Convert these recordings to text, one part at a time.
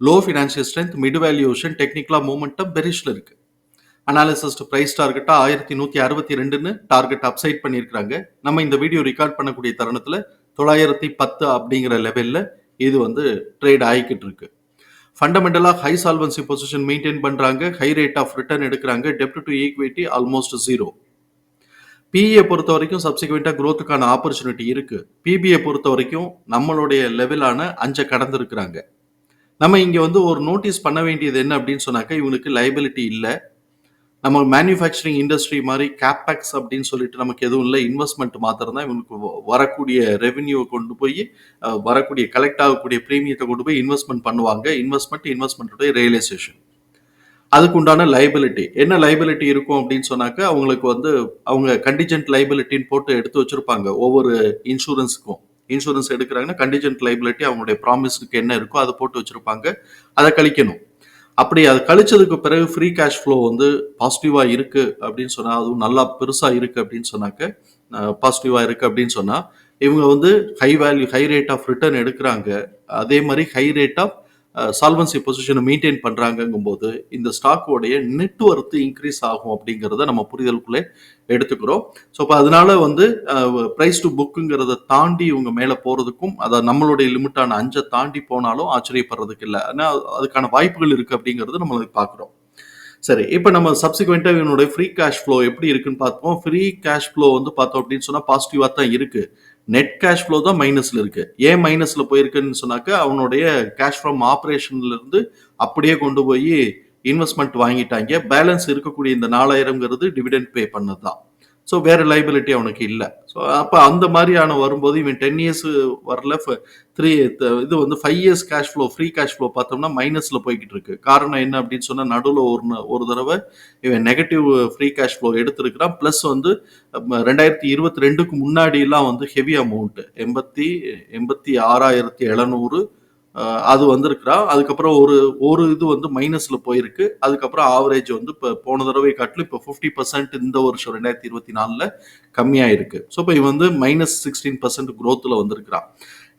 Low financial strength mid valuation டெக்னிக்கலா momentum பெரிஷில் இருக்கு. அனாலிசிஸ்ட் ப்ரைஸ் டார்கெட்டாக ஆயிரத்தி நூற்றி அறுபத்தி ரெண்டுன்னு டார்கெட் அப்சைட் பண்ணியிருக்காங்க நம்ம இந்த வீடியோ ரெக்கார்ட் பண்ணக்கூடிய தருணத்தில் தொள்ளாயிரத்தி பத்து அப்படிங்கிற லெவலில் இது வந்து ட்ரேட் ஆகிக்கிட்டு இருக்கு. ஃபண்டமெண்டலாக ஹை சால்வன்சி பொசிஷன் மெயின்டைன் பண்றாங்க. ஹை ரேட் ஆஃப் ரிட்டர்ன் எடுக்கிறாங்க. டெப்ட் டு ஈக்விட்டி ஆல்மோஸ்ட் ஜீரோ பிஇயை பொறுத்த வரைக்கும் சப்சிக்வெண்ட்டாக க்ரோத்துக்கான ஆப்பர்ச்சுனிட்டி இருக்கு. பிபிஐ பொறுத்த வரைக்கும் நம்மளுடைய லெவலான அஞ்சை கடந்திருக்கிறாங்க. நம்ம இங்கே வந்து ஒரு நோட்டீஸ் பண்ண வேண்டியது என்ன அப்படின்னு சொன்னாக்க இவங்களுக்கு லைபிலிட்டி இல்லை. நம்ம மேனுஃபேக்சரிங் இண்டஸ்ட்ரி மாதிரி கேப்பேக்ஸ் அப்படின்னு சொல்லிட்டு நமக்கு எதுவும் இல்லை. இன்வெஸ்ட்மெண்ட் மாத்திரம் தான் இவங்களுக்கு வரக்கூடிய ரெவென்யூவை கொண்டு போய் வரக்கூடிய கலெக்ட் ஆகக்கூடிய ப்ரீமியத்தை கொண்டு போய் இன்வெஸ்ட்மெண்ட் பண்ணுவாங்க. இன்வெஸ்ட்மெண்ட் இன்வெஸ்ட்மெண்ட்டுடைய ரியலைசேஷன் அதுக்கு உண்டான லைபிலிட்டி என்ன லைபிலிட்டி இருக்கும் அப்படின்னு சொன்னாக்க அவங்களுக்கு வந்து அவங்க கண்டிஜென்ட் லைபிலிட்டின்னு போட்டு எடுத்து வச்சிருப்பாங்க. ஒவ்வொரு இன்சூரன்ஸுக்கும் இன்சூரன்ஸ் எடுக்கிறாங்கன்னா கண்டிஜென்ட் லைபிலிட்டி அவங்களுடைய ப்ராமிஸுக்கு என்ன இருக்கோ அதை போட்டு வச்சிருப்பாங்க. அதை கழிக்கணும். அப்படி அது கழிச்சதுக்கு பிறகு ஃப்ரீ கேஷ் ஃப்ளோ வந்து பாசிட்டிவாக இருக்கு அப்படின்னு சொன்னால் அதுவும் நல்லா பெருசாக இருக்கு அப்படின்னு சொன்னாக்க பாசிட்டிவாக இருக்கு அப்படின்னு சொன்னால் இவங்க வந்து high value high rate of return எடுக்கிறாங்க. அதே மாதிரி ஹை ரேட் ஆஃப் சால்வன்சி பொசிஷனை மெயின்டைன் பண்றாங்கங்கும்போது இந்த ஸ்டாக்கோடைய நெட் இன்க்ரீஸ் ஆகும் அப்படிங்கிறத நம்ம புரிதலுக்குள்ளே எடுத்துக்கிறோம். ஸோ இப்போ அதனால வந்து ப்ரைஸ் டு புக்குங்கிறத தாண்டி இவங்க மேலே போகிறதுக்கும் அதை நம்மளுடைய லிமிட்டான அஞ்சை தாண்டி போனாலும் ஆச்சரியப்படுறதுக்கு இல்லை. ஆனால் அதுக்கான வாய்ப்புகள் இருக்குது அப்படிங்கிறது நம்ம பார்க்குறோம். சரி இப்போ நம்ம சப்சிக்வெண்ட்டாக இவனுடைய ஃப்ரீ கேஷ் ஃப்ளோ எப்படி இருக்குன்னு பார்ப்போம். ஃப்ரீ கேஷ் ஃப்ளோ வந்து பார்த்தோம் அப்படின்னு சொன்னால் பாசிட்டிவாக தான் இருக்குது நெட் கேஷ் ஃப்ளோ தான் மைனஸ்ல இருக்குது ஏன் மைனஸில் போயிருக்குன்னு சொன்னாக்க அவனுடைய கேஷ் ஃப்ரம் ஆப்ரேஷன்லேருந்து அப்படியே கொண்டு போய் இன்வெஸ்ட்மெண்ட் வாங்கிட்டாங்க. பேலன்ஸ் இருக்கக்கூடிய இந்த நாலாயிரங்கிறது டிவிடெண்ட் பே பண்ணது தான் ஸோ வேறு லைபிலிட்டி அவனுக்கு இல்லை. ஸோ அப்போ அந்த மாதிரியான வரும்போது இவன் டென் இயர்ஸ் வரல த்ரீ இது வந்து five years cash flow free cash flow பார்த்தோம்னா மைனஸில் போய்கிட்டு இருக்கு. காரணம் என்ன அப்படின்னு சொன்னால் நடுவில் ஒரு ஒரு தடவை இவன் நெகட்டிவ் ஃப்ரீ கேஷ் ஃப்ளோ எடுத்திருக்கிறான். ப்ளஸ் வந்து ரெண்டாயிரத்தி இருபத்தி ரெண்டுக்கு முன்னாடிலாம் வந்து ஹெவி அமௌண்ட்டு எண்பத்தி எண்பத்தி ஆறாயிரத்தி எழுநூறு அது வந்திருக்கிறா. அதுக்கப்புறம் ஒரு ஒரு இது வந்து மைனஸ்ல போயிருக்கு. அதுக்கப்புறம் ஆவரேஜ் வந்து இப்போ போன தடவை காட்டிலும் இப்போ ஃபிஃப்டி பர்சன்ட் இந்த வருஷம் ரெண்டாயிரத்தி இருபத்தி நாலில் கம்மியாயிருக்கு. ஸோ இப்போ இவன் வந்து மைனஸ் சிக்ஸ்டீன் பர்சன்ட் க்ரோத்தில் வந்திருக்கிறான்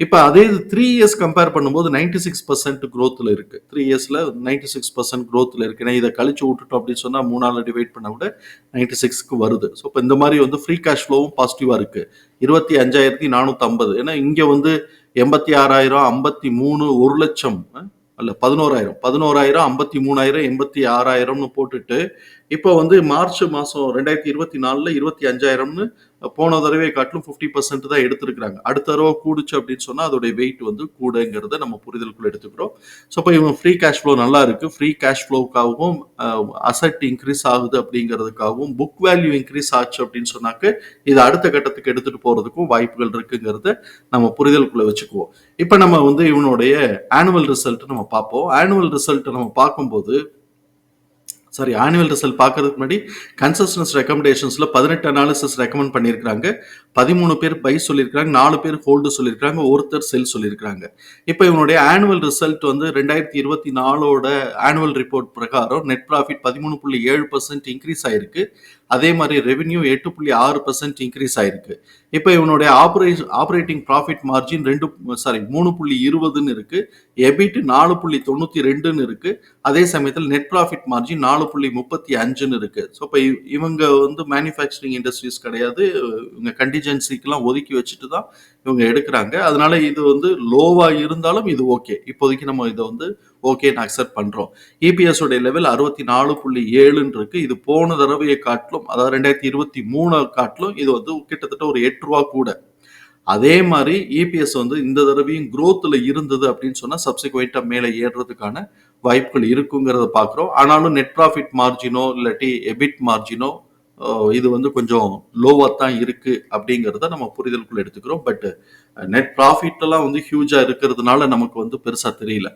இப்போ அதே இது த்ரீ இயர்ஸ் கம்பேர் பண்ணும்போது நைன்டி சிக்ஸ் பர்சன்ட் க்ரோத்தில் இருக்கு. த்ரீ இயர்ஸில் நைன்டி சிக்ஸ் பர்சன்ட் க்ரோத்தில் இருக்கு. ஏன்னா இதை கழிச்சு விட்டுட்டோம் அப்படின்னு சொன்னால் மூணால் டிவைட் பண்ண விட நைன்டி சிக்ஸ்க்கு வருது. ஸோ இப்போ இந்த மாதிரி வந்து ஃப்ரீ கேஷ் ஃப்ளோவும் பாசிட்டிவாக இருக்கு. இருபத்தி அஞ்சாயிரத்தி நானூற்றி ஐம்பது. ஏன்னா இங்கே வந்து எண்பத்தி ஆறாயிரம் ஐம்பத்தி மூணு ஒரு லட்சம் அல்ல பதினோராயிரம். பதினோராயிரம் ஐம்பத்தி மூணாயிரம் எண்பத்தி ஆறாயிரம்னு போட்டுட்டு இப்போ வந்து மார்ச் மாதம் ரெண்டாயிரத்தி இருபத்தி நாலில் இருபத்தி அஞ்சாயிரம்னு போன தடவை காட்டிலும் ஃபிஃப்டி பர்சன்ட் தான் எடுத்திருக்கிறாங்க. அடுத்த தடவை கூடுச்சு அப்படின்னு சொன்னால் அதோடைய வெயிட் வந்து கூடங்கிறத நம்ம புரிதலுக்குள்ள எடுத்துக்கிறோம். ஸோ இப்போ இவன் ஃப்ரீ கேஷ் ஃப்ளோ நல்லா இருக்குது ஃப்ரீ கேஷ் ஃப்ளோவுக்காகவும் அசட் இன்க்ரீஸ் ஆகுது அப்படிங்கிறதுக்காகவும் புக் வேல்யூ இன்க்ரீஸ் ஆச்சு அப்படின்னு சொன்னாக்க இது அடுத்த கட்டத்துக்கு எடுத்துகிட்டு போகிறதுக்கும் வாய்ப்புகள் இருக்குங்கிறத நம்ம புரிதலுக்குள்ளே வச்சுக்குவோம். இப்போ நம்ம வந்து இவனுடைய ஆனுவல் ரிசல்ட் நம்ம பார்ப்போம். ஆனுவல் ரிசல்ட் நம்ம பார்க்கும்போது சாரி ஆனுவல் ரிசல்ட் பார்க்கறதுக்கு முன்னாடி கன்சஸ்டன்ஸ் ரெக்கமெண்டேஷன்ஸில் பதினெட்டு அனாலிசிஸ் ரெக்கமெண்ட் பண்ணியிருக்காங்க பதிமூணு பேர் பை சொல்லியிருக்காங்க நாலு பேர் ஹோல்டு சொல்லியிருக்காங்க ஒருத்தர் செல் சொல்லியிருக்காங்க இப்போ இவனுடைய ஆனுவல் ரிசல்ட் வந்து ரெண்டாயிரத்தி இருபத்தி நாலோட ஆனுவல் ரிப்போர்ட் பிரகாரம் நெட் ப்ராஃபிட் பதிமூணு புள்ளி ஏழு பர்சன்ட் இன்க்ரீஸ் ஆயிருக்கு. அதே மாதிரி ரெவென்யூ எட்டு புள்ளி ஆறு பர்சன்ட் இன்க்ரீஸ் ஆயிருக்கு. இப்போ இவனுடைய ஆப்ரேஷன் ஆப்ரேட்டிங் ப்ராஃபிட் மார்ஜின் ரெண்டு சாரி மூணு புள்ளி இருபதுன்னு இருக்கு. எபிட் நாலு புள்ளி தொண்ணூத்தி ரெண்டுன்னு இருக்கு. அதே சமயத்தில் நெட் ப்ராஃபிட் மார்ஜின் நாலு புள்ளி முப்பத்தி அஞ்சுன்னு இருக்கு. ஸோ இப்போ இவங்க வந்து மேனுஃபேக்சரிங் இண்டஸ்ட்ரீஸ் கிடையாது. இவங்க கண்டிஜென்சிக்கெல்லாம் ஒதுக்கி வச்சுட்டு தான் இவங்க எடுக்கிறாங்க. அதனால இது வந்து லோவா இருந்தாலும் இது ஓகே இப்போதைக்கு நம்ம இதை வந்து ஓகே நான் அக்செப்ட் பண்ணுறோம் இபிஎஸ் உடைய லெவல் அறுபத்தி நாலு புள்ளி ஏழுன்னு இருக்கு. இது போன தடவையை காட்டிலும் அதாவது ரெண்டாயிரத்தி இருபத்தி மூணு காட்டிலும் இது வந்து கிட்டத்தட்ட ஒரு எட்டு ரூபா கூட. அதே மாதிரி இபிஎஸ் வந்து இந்த தடவையும் குரோத்தில் இருந்தது அப்படின்னு சொன்னால் சப்சிக்வெண்ட்டாக மேலே ஏறுறதுக்கான வாய்ப்புகள் இருக்குங்கிறத பார்க்குறோம். ஆனாலும் நெட் ப்ராஃபிட் மார்ஜினோ இல்லாட்டி எபிட் மார்ஜினோ இது வந்து கொஞ்சம் லோவாக தான் இருக்கு அப்படிங்கிறத நம்ம புரிதலுக்குள்ள எடுத்துக்கிறோம். பட் நெட் ப்ராஃபிட் எல்லாம் வந்து ஹியூஜாக இருக்கிறதுனால நமக்கு வந்து பெருசாக தெரியல.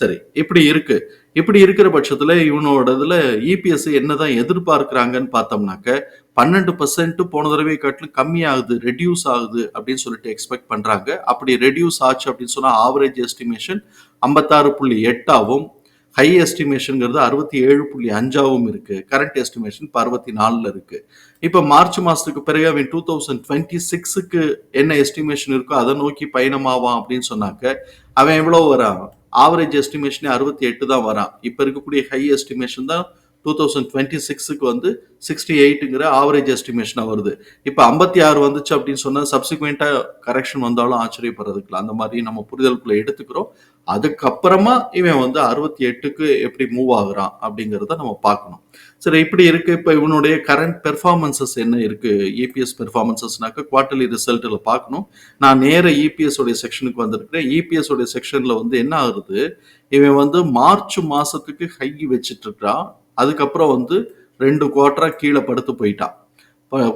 சரி இப்படி இருக்கு. இப்படி இருக்கிற பட்சத்தில் இவனோட இதுல இபிஎஸ் என்னதான் எதிர்பார்க்குறாங்கன்னு பார்த்தோம்னாக்க பன்னெண்டு பர்சன்ட் போன தடவை காட்டிலும் கம்மியாகுது ரெடியூஸ் ஆகுது அப்படின்னு சொல்லிட்டு எக்ஸ்பெக்ட் பண்ணுறாங்க அப்படி ரெடியூஸ் ஆச்சு அப்படின்னு சொன்னால் ஆவரேஜ் எஸ்டிமேஷன் ஐம்பத்தாறு புள்ளி எட்டாவும் ஹை எஸ்டிமேஷனுங்கிறது அறுபத்தி ஏழு புள்ளி அஞ்சாவும் இருக்கு. கரண்ட் எஸ்டிமேஷன் இப்போ அறுபத்தி நாலில் இருக்கு. இப்போ மார்ச் மாதத்துக்கு பிறகு அவன் டூ தௌசண்ட் டுவெண்ட்டி சிக்ஸுக்கு என்ன எஸ்டிமேஷன் இருக்கோ அதை நோக்கி பயணமாவான் அப்படின்னு சொன்னாக்க அவன் எவ்வளோ வரான்? ஆவரேஜ் எஸ்டிமேஷனே அறுபத்தி எட்டு தான் வரான். இப்போ இருக்கக்கூடிய ஹை எஸ்டிமேஷன் தான் டூ தௌசண்ட் டுவெண்ட்டி சிக்ஸுக்கு வந்து சிக்ஸ்டி எயிட்டுங்கிற ஆவரேஜ் எஸ்டிமேஷனாக வருது. இப்போ ஐம்பத்தி ஆறு வந்துச்சு அப்படின்னு சொன்னால் சப்சிக்வெண்ட்டாக கரெக்ஷன் வந்தாலும் ஆச்சரியப்படுறதுக்குல அந்த மாதிரி நம்ம புரிதலுக்குள்ளே எடுத்துக்கிறோம். அதுக்கப்புறமா இவன் வந்து அறுபத்தி எட்டுக்கு எப்படி மூவ் ஆகுறான் அப்படிங்கிறத நம்ம பார்க்கணும். சரி இப்படி இருக்கு. இப்போ இவனுடைய கரண்ட் பெர்ஃபார்மன்சஸ் என்ன இருக்கு? இபிஎஸ் பெர்ஃபார்மன்சஸ்னாக்க குவார்டர்லி ரிசல்ட்டில் பார்க்கணும். நான் நேர இபிஎஸ் உடைய செக்ஷனுக்கு வந்திருக்கிறேன். இபிஎஸ் உடைய செக்ஷனில் வந்து என்ன ஆகுது? இவன் வந்து மார்ச் மாசத்துக்கு ஹை வச்சுட்டு இருக்கிறான் அதுக்கப்புறம் வந்து ரெண்டு குவார்டரா கீழே படுத்து போயிட்டான்.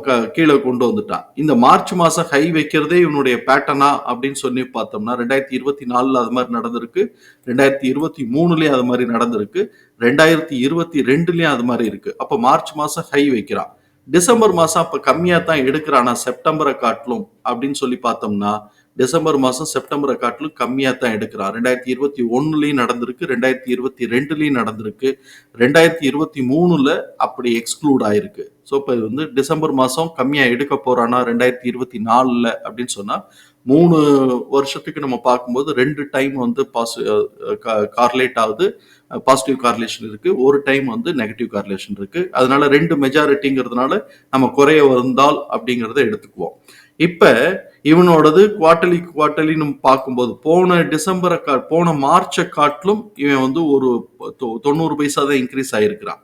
க- கீழே கொண்டு வந்துட்டான். இந்த மார்ச் மாசம் ஹை வைக்கிறதே இவனுடைய பேட்டர்னா அப்படின்னு சொல்லி பார்த்தோம்னா ரெண்டாயிரத்தி இருபத்தி நாலுல அது மாதிரி நடந்திருக்கு. ரெண்டாயிரத்தி இருபத்தி மூணுலயும் அது மாதிரி நடந்திருக்கு. ரெண்டாயிரத்தி இருபத்தி ரெண்டுலயும் அது மாதிரி இருக்கு. அப்ப மார்ச் மாசம் ஹை வைக்கிறான். டிசம்பர் மாசம் அப்ப கம்மியா தான் எடுக்கிறானா செப்டம்பரை காட்டிலும் அப்படின்னு சொல்லி பார்த்தோம்னா டிசம்பர் மாதம் செப்டம்பரை காட்டிலும் கம்மியாக தான் எடுக்கிறான். ரெண்டாயிரத்தி இருபத்தி ஒன்றுலேயும் நடந்திருக்கு ரெண்டாயிரத்தி இருபத்தி ரெண்டுலேயும் நடந்திருக்கு. ரெண்டாயிரத்தி இருபத்தி மூணில் அப்படி எக்ஸ்க்ளூட் ஆயிருக்கு. ஸோ இப்போ வந்து டிசம்பர் மாதம் கம்மியாக எடுக்க போகிறானா ரெண்டாயிரத்தி இருபத்தி நாலில் அப்படின்னு சொன்னால் மூணு வருஷத்துக்கு நம்ம பார்க்கும்போது ரெண்டு டைம் வந்து பாசி கார்லேட் ஆகுது. பாசிட்டிவ் கார்லேஷன் இருக்குது ஒரு டைம் வந்து நெகட்டிவ் கார்லேஷன் இருக்குது அதனால ரெண்டு மெஜாரிட்டிங்கிறதுனால நம்ம குறைய வந்தால் அப்படிங்கிறத எடுத்துக்குவோம். இப்போ இவனோடது குவார்டர்லி குவார்டர்லின்னு பார்க்கும்போது போன டிசம்பரை கா போன மார்ச்சை காட்டிலும் இவன் வந்து ஒரு தொ- தொண்ணூறு பைசா தான் இன்க்ரீஸ் ஆகிருக்கிறான்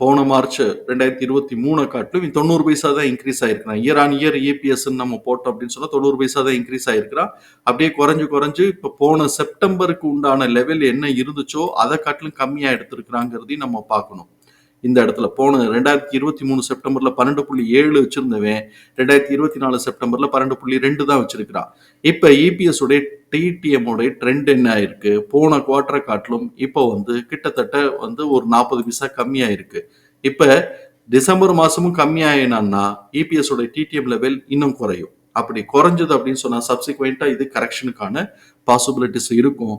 போன மார்ச் ரெண்டாயிரத்தி இருபத்தி மூணு காட்டிலும் இவன் தொண்ணூறு பைசா தான் இன்க்ரீஸ் ஆயிருக்கிறான். இயர் ஆன் இயர் இபிஎஸ் நம்ம போட்டோம் அப்படின்னு சொன்னால் தொண்ணூறு பைசா தான் இன்க்ரீஸ் ஆயிருக்கிறான். அப்படியே குறைஞ்சு குறைஞ்சு இப்போ போன செப்டம்பருக்கு உண்டான லெவல் என்ன இருந்துச்சோ அதை காட்டிலும் கம்மியாக எடுத்திருக்கிறாங்கிறதையும் நம்ம பார்க்கணும். இந்த இடத்துல போன ரெண்டாயிரத்தி இருபத்தி மூணு செப்டம்பர்ல பன்னெண்டு புள்ளி ஏழு வச்சிருந்தவன். ரெண்டாயிரத்தி இருபத்தி நாலு செப்டம்பர்ல பன்னெண்டு புள்ளி ரெண்டு தான் வச்சிருக்கிறான். இப்ப இபிஎஸ் உடைய டிடிஎம் உடைய ட்ரெண்ட் என்ன ஆயிருக்கு? போன குவார்டரை காட்டிலும் இப்போ வந்து கிட்டத்தட்ட வந்து ஒரு நாற்பது பைசா கம்மியாயிருக்கு. இப்ப டிசம்பர் மாசமும் கம்மியாயினான்னா இபிஎஸ் உடைய டிடிஎம் லெவல் இன்னும் குறையும். அப்படி குறைஞ்சது அப்படின்னு சொன்னா சப்சிக்வெண்டா இது கரெக்ஷனுக்கான பாசிபிலிட்டிஸ் இருக்கும்.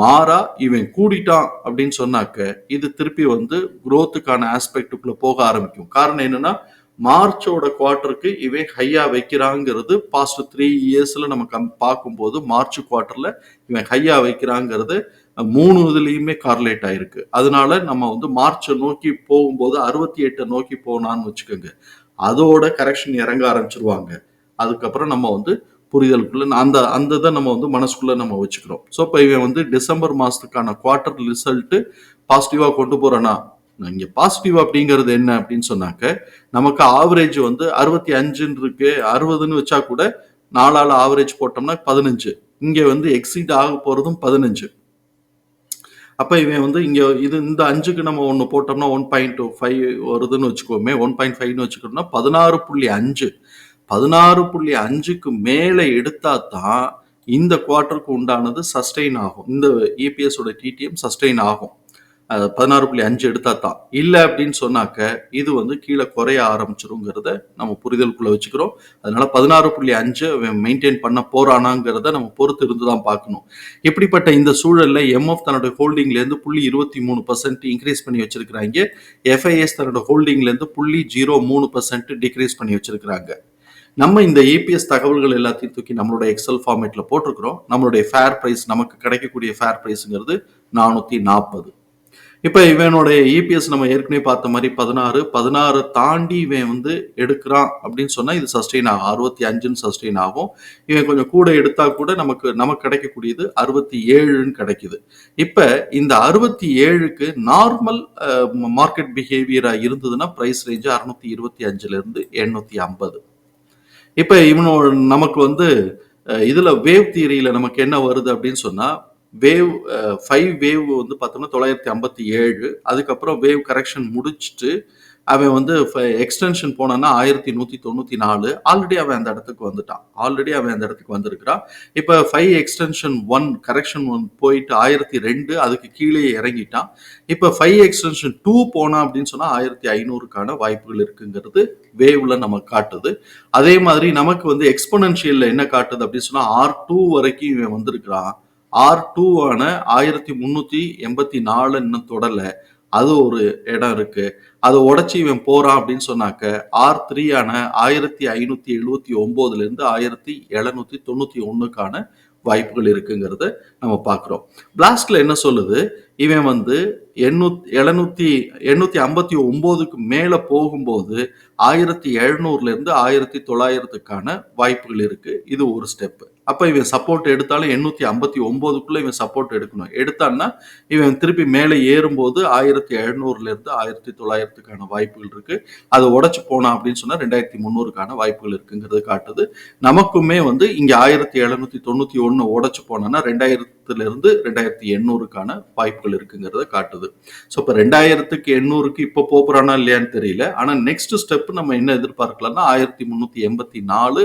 மாறா இவன் கூடிட்டான் அப்படின்னு சொன்னாக்க இது திருப்பி வந்து குரோத்துக்கான ஆஸ்பெக்டுக்குள்ள போக ஆரம்பிக்கும். காரணம் என்னன்னா மார்ச்சோட குவார்ட்டருக்கு இவன் ஹையா வைக்கிறாங்கிறது பாஸ்ட் த்ரீ இயர்ஸ்ல நம்ம கம் பார்க்கும்போது மார்ச் குவார்ட்டர்ல இவன் ஹையா வைக்கிறாங்கிறது மூணு இதுலேயுமே கார்லேட் ஆயிருக்கு. அதனால நம்ம வந்து மார்ச்சை நோக்கி போகும்போது அறுபத்தி எட்டை நோக்கி போனான்னு வச்சுக்கோங்க. அதோட கரெக்ஷன் இறங்க ஆரம்பிச்சிருவாங்க. அதுக்கப்புறம் நம்ம வந்து புரிதலுக்குள்ள அந்த அந்த இதை நம்ம வந்து மனசுக்குள்ள நம்ம வச்சுக்கிறோம். ஸோ இப்போ இவன் வந்து டிசம்பர் மாதத்துக்கான குவார்ட்டர் ரிசல்ட்டு பாசிட்டிவாக கொண்டு போறானா? இங்கே பாசிட்டிவ் அப்படிங்கிறது என்ன அப்படின்னு சொன்னாக்க நமக்கு ஆவரேஜ் வந்து அறுபத்தி அஞ்சுன்னு இருக்கு. அறுபதுன்னு வச்சா கூட நாலால் ஆவரேஜ் போட்டோம்னா பதினஞ்சு. இங்கே வந்து எக்ஸீட் ஆக போகிறதும் பதினஞ்சு. அப்போ இவன் வந்து இங்கே இது இந்த அஞ்சுக்கு நம்ம ஒன்று போட்டோம்னா ஒன் பாயிண்ட் ஃபைவ் வருதுன்னு வச்சுக்கோமே ஒன் பாயிண்ட் ஃபைவ்னு வச்சுக்கிட்டோம்னா பதினாறு புள்ளி அஞ்சு. பதினாறு புள்ளி அஞ்சுக்கு மேலே எடுத்தா தான் இந்த குவார்ட்டருக்கு உண்டானது சஸ்டெயின் ஆகும். இந்த இபிஎஸோட டிடிஎம் சஸ்டெயின் ஆகும். பதினாறு புள்ளி அஞ்சு எடுத்தா தான் இல்லை அப்படின்னு சொன்னாக்க இது வந்து கீழே குறைய ஆரம்பிச்சிருங்கிறத நம்ம புரிதலுக்குள்ள வச்சுக்கிறோம். அதனால பதினாறு புள்ளி அஞ்சு மெயின்டைன் பண்ண போறானாங்கிறத நம்ம பொறுத்து இருந்து தான் பார்க்கணும். இப்படிப்பட்ட இந்த சூழல்ல எம்எஃப் தன்னுடைய ஹோல்டிங்லேருந்து புள்ளி இருபத்தி மூணு பர்சன்ட் இன்க்ரீஸ் பண்ணி வச்சிருக்கிறாங்க. எஃப்ஐஎஸ் தன்னோட ஹோல்டிங்லேருந்து புள்ளி ஜீரோ மூணு பர்சன்ட் டிக்ரீஸ் பண்ணி வச்சிருக்கிறாங்க. நம்ம இந்த ஏபிஎஸ் தகவல்கள் எல்லாத்தையும் தூக்கி நம்மளோட எக்ஸல் ஃபார்மேட்டில் போட்டிருக்கிறோம். நம்மளுடைய ஃபேர் ப்ரைஸ் நமக்கு கிடைக்கக்கூடிய ஃபேர் ப்ரைஸுங்கிறது நானூற்றி நாற்பது இப்போ இவனுடைய இபிஎஸ் நம்ம ஏற்கனவே பார்த்த மாதிரி பதினாறு. பதினாறு தாண்டி இவன் வந்து எடுக்கிறான் அப்படின்னு சொன்னால் இது சஸ்டெயின் ஆகும். அறுபத்தி அஞ்சுன்னு சஸ்டெயின் ஆகும். இவன் கொஞ்சம் கூட எடுத்தா கூட நமக்கு நமக்கு கிடைக்கக்கூடியது அறுபத்தி ஏழுன்னு கிடைக்குது. இப்போ இந்த அறுபத்தி ஏழுக்கு நார்மல் மார்க்கெட் பிஹேவியராக இருந்ததுன்னா ப்ரைஸ் ரேஞ்சு அறுநூத்தி இருபத்தி அஞ்சுலேருந்து எண்ணூற்றி ஐம்பது. இப்ப இவனோட நமக்கு வந்து இதில் இதுல வேவ் தியரியில நமக்கு என்ன வருது அப்படின்னு சொன்னா வேவ் ஃபைவ் வேவ் வந்து பார்த்தோம்னா தொள்ளாயிரத்தி ஐம்பத்தி ஏழு அதுக்கப்புறம் வேவ் கரெக்ஷன் முடிச்சுட்டு அவன் வந்து எக்ஸ்டென்ஷன் போனான்னா ஆயிரத்தி நூத்தி தொண்ணூத்தி நாலு. ஆல்ரெடி அவன் அந்த இடத்துக்கு வந்துட்டான். ஆல்ரெடி அவன் அந்த இடத்துக்கு வந்திருக்கிறான். இப்ப five extension one correction one போயிட்டு ஆயிரத்தி ரெண்டு அதுக்கு கீழே இறங்கிட்டான். இப்ப ஃபைவ் எக்ஸ்டென்ஷன் டூ போனான் அப்படின்னு சொன்னா ஆயிரத்தி ஐநூறுக்கான வாய்ப்புகள் இருக்குங்கிறது வேவ்ல நமக்கு காட்டுது. அதே மாதிரி நமக்கு வந்து எக்ஸ்பனன்ஷியலில் என்ன காட்டுது அப்படின்னு சொன்னா ஆர் டூ வரைக்கும் இவன் வந்திருக்கிறான். ஆர் டூவான ஆயிரத்தி முன்னூத்தி எண்பத்தி நாலு இன்னும் தொடல. அது ஒரு இடம் இருக்கு. அதை உடைச்சி இவன் போறான் அப்படின்னு சொன்னாக்க ஆர் த்ரீயான ஆயிரத்தி ஐநூத்தி எழுபத்தி ஒன்பதுல இருந்து ஆயிரத்தி எழுநூத்தி தொண்ணூத்தி ஒண்ணுக்கான வாய்ப்புகள் இருக்குங்கிறத நம்ம பார்க்குறோம். பிளாஸ்ட்ல என்ன சொல்லுது? இவன் வந்து எண்ணூத் எழுநூத்தி எண்ணூத்தி ஐம்பத்தி ஒன்பதுக்கு மேல போகும்போது ஆயிரத்தி எழுநூறுல இருந்து ஆயிரத்தி தொள்ளாயிரத்துக்கான வாய்ப்புகள் இருக்கு. இது ஒரு ஸ்டெப்பு அப்போ இவன் சப்போர்ட் எடுத்தாலும் எண்ணூற்றி ஐம்பத்தி ஒம்போதுக்குள்ளே இவன் சப்போர்ட் எடுக்கணும். எடுத்தான்னா இவன் திருப்பி மேலே ஏறும்போது ஆயிரத்தி எழுநூறுலேருந்து ஆயிரத்தி தொள்ளாயிரத்துக்கான வாய்ப்புகள் இருக்குது அதை உடச்சி போனான் அப்படின்னு சொன்னால் ரெண்டாயிரத்தி முந்நூறுக்கான வாய்ப்புகள் இருக்குங்கிறது காட்டுது. நமக்குமே வந்து இங்கே ஆயிரத்தி எழுநூத்தி தொண்ணூற்றி ஒன்று உடச்சி போனோம்னா ரெண்டாயிரத்துலேருந்து ரெண்டாயிரத்தி எண்ணூறுக்கான வாய்ப்புகள் இருக்குங்கிறத காட்டுது. ஸோ இப்போ ரெண்டாயிரத்துக்கு எண்ணூறுக்கு இப்போ போகிறானா இல்லையான்னு தெரியல. ஆனால் நெக்ஸ்ட் ஸ்டெப் நம்ம என்ன எதிர்பார்க்கலாம்னா ஆயிரத்தி முந்நூற்றி எண்பத்தி நாலு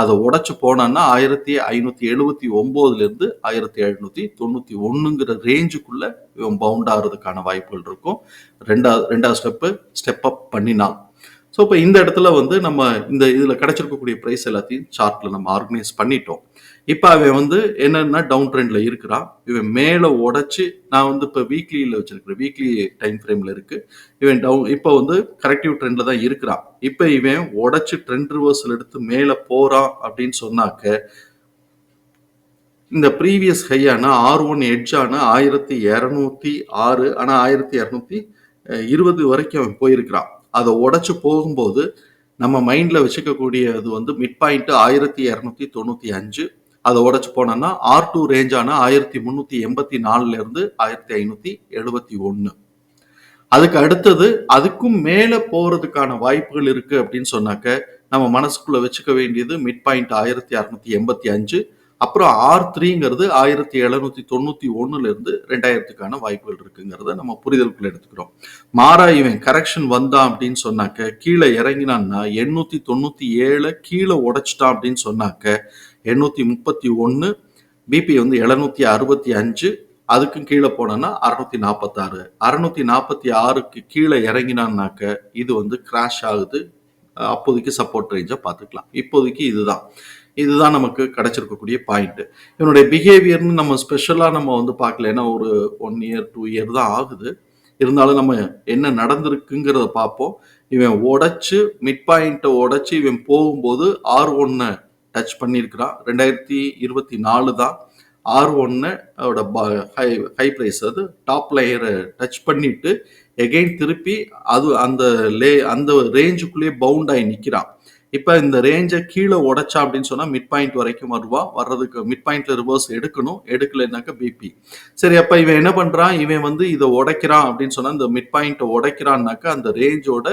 அதை உடைச்சு போனான்னா ஆயிரத்தி ஐநூற்றி எழுபத்தி ஒம்போதுலேருந்து ஆயிரத்தி எழுநூற்றி தொண்ணூற்றி ஒன்றுங்கிற ரேஞ்சுக்குள்ளே இவன் பவுண்ட் ஆகிறதுக்கான வாய்ப்புகள் இருக்கும். ரெண்டாவது ரெண்டாவது ஸ்டெப்பு ஸ்டெப் அப் பண்ணினான் ஸோ இப்போ இந்த இடத்துல வந்து நம்ம இந்த இதில் கிடைச்சிருக்கக்கூடிய ப்ரைஸ் எல்லாத்தையும் சார்ட்டில் நம்ம ஆர்கனைஸ் பண்ணிட்டோம். இப்போ அவன் வந்து என்னென்னா டவுன் ட்ரெண்டில் இருக்கிறான். இவன் மேலே உடச்சி நான் வந்து இப்போ வீக்லியில் வச்சிருக்கிறேன். வீக்லி டைம் ஃப்ரேமில் இருக்குது இவன் டவுன் இப்போ வந்து கரெக்டிவ் ட்ரெண்டில் தான் இருக்கிறான். இப்போ இவன் உடச்சி ட்ரெண்ட் ரிவர்ஸில் எடுத்து மேலே போகிறான் அப்படின்னு சொன்னாக்க இந்த ப்ரீவியஸ் ஹையான ஆர் ஒன் எட்ஜான ஆயிரத்தி இரநூத்தி ஆறு ஆனால் ஆயிரத்தி இரநூத்தி இருபது வரைக்கும் அவன் போயிருக்கிறான். அதை உடச்சி போகும்போது நம்ம மைண்ட்ல வச்சுக்கக்கூடியது வந்து மிட் பாயிண்ட்டு ஆயிரத்தி இரநூத்தி தொண்ணூற்றி அஞ்சு. அதை உடச்சி போனோம்னா ஆர் டூ ரேஞ்சான ஆயிரத்தி முந்நூற்றி எண்பத்தி நாலுலேருந்து ஆயிரத்தி ஐநூற்றி எழுபத்தி ஒன்று அதுக்கு அடுத்தது அதுக்கும் மேலே போகிறதுக்கான வாய்ப்புகள் இருக்குது அப்படின்னு சொன்னாக்க நம்ம மனசுக்குள்ளே வச்சுக்க வேண்டியது மிட் பாயிண்ட் ஆயிரத்தி அறநூற்றி எண்பத்தி அஞ்சு. அப்புறம் ஆர் த்ரீங்கிறது ஆயிரத்தி எழுநூத்தி தொண்ணூத்தி ஒன்னுல இருந்து ரெண்டாயிரத்துக்கான வாய்ப்புகள் இருக்குங்கிறத நம்ம புரிதலுக்குள்ள எடுத்துக்கிறோம். மாறா இவன் கரெக்ஷன் வந்தான் அப்படின்னு சொன்னாக்க கீழே இறங்கினான்னா எண்ணூத்தி தொண்ணூத்தி ஏழு கீழே உடைச்சிட்டான் அப்படின்னு சொன்னாக்க எண்ணூத்தி முப்பத்தி ஒன்னு பிபி வந்து எழுநூத்தி அறுபத்தி அஞ்சு அதுக்கும் கீழே போனோம்னா அறுநூத்தி நாற்பத்தாறு அறுநூத்தி நாற்பத்தி ஆறுக்கு கீழே இறங்கினான்னாக்க இது வந்து கிராஷ் ஆகுது. அப்போதைக்கு சப்போர்ட் ரேஞ்சை பார்த்துக்கலாம். இப்போதைக்கு இதுதான். இதுதான் நமக்கு கிடைச்சிருக்கக்கூடிய பாயிண்ட் இவனுடைய பிஹேவியர்னு நம்ம ஸ்பெஷலாக நம்ம வந்து பார்க்கல. ஏன்னா ஒரு ஒன் இயர் டூ இயர் தான் ஆகுது. இருந்தாலும் நம்ம என்ன நடந்திருக்குங்கிறத பார்ப்போம். இவன் உடைச்சு மிட் பாயிண்ட்டை உடைச்சு இவன் போகும்போது ஆர் ஒன்னை டச் பண்ணியிருக்கிறான். ரெண்டாயிரத்தி இருபத்தி நாலு தான் ஆர் ஒன்னு ஹை ஹை ப்ரைஸ் அது டாப் லேயரை டச் பண்ணிட்டு எகைன் திருப்பி அது அந்த லே அந்த ரேஞ்சுக்குள்ளேயே பவுண்ட் ஆகி நிற்கிறான் இப்போ இந்த ரேஞ்சை கீழே உடைச்சா அப்படின்னு சொன்னால் மிட் பாயிண்ட் வரைக்கும் வருவா. வர்றதுக்கு மிட் பாயிண்ட்ல ரிவர்ஸ் எடுக்கணும். எடுக்கலைன்னாக்க பிபி சரி அப்போ இவன் என்ன பண்ணுறான் இவன் வந்து இதை உடைக்கிறான் அப்படின்னு சொன்னால் இந்த மிட் பாயிண்ட்டை உடைக்கிறான்னாக்கா அந்த ரேஞ்சோட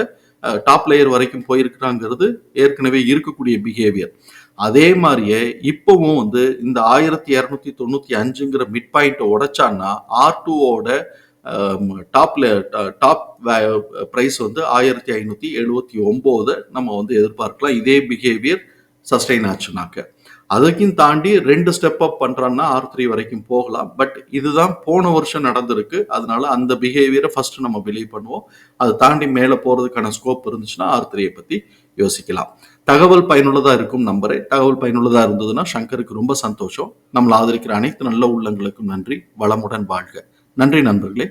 டாப் லேயர் வரைக்கும் போயிருக்கிறாங்கிறது ஏற்கனவே இருக்கக்கூடிய பிஹேவியர் அதே மாதிரியே இப்பவும் வந்து இந்த ஆயிரத்தி இரநூத்தி தொண்ணூற்றி அஞ்சுங்கிற மிட் பாயிண்ட்டை உடைச்சான்னா ஆர் டூவோட டாப்ல டாப் ப்ரைஸ் வந்து ஆயிரத்தி ஐநூத்தி எழுபத்தி ஒன்பது நம்ம வந்து எதிர்பார்க்கலாம். இதே பிஹேவியர் சஸ்டெயின் ஆச்சுனாக்க. அதுக்கும் தாண்டி ரெண்டு ஸ்டெப் அப் பண்றான்னா ஆர் த்ரீ வரைக்கும் போகலாம். பட் இதுதான் போன வருஷம் நடந்திருக்கு. அதனால அந்த பிஹேவியரை ஃபர்ஸ்ட் நம்ம பிலீவ் பண்ணுவோம். அதை தாண்டி மேலே போறதுக்கான ஸ்கோப் இருந்துச்சுன்னா ஆர் த்ரீயை பத்தி யோசிக்கலாம். தகவல் பயனுள்ளதா இருக்கும் நம்பரே தகவல் பயனுள்ளதா இருந்ததுன்னா சங்கருக்கு ரொம்ப சந்தோஷம். நம்மளை ஆதரிக்கிற அனைத்து நல்ல உள்ளங்களுக்கும் நன்றி. வளமுடன் வாழ்க. நன்றி நண்பர்களே.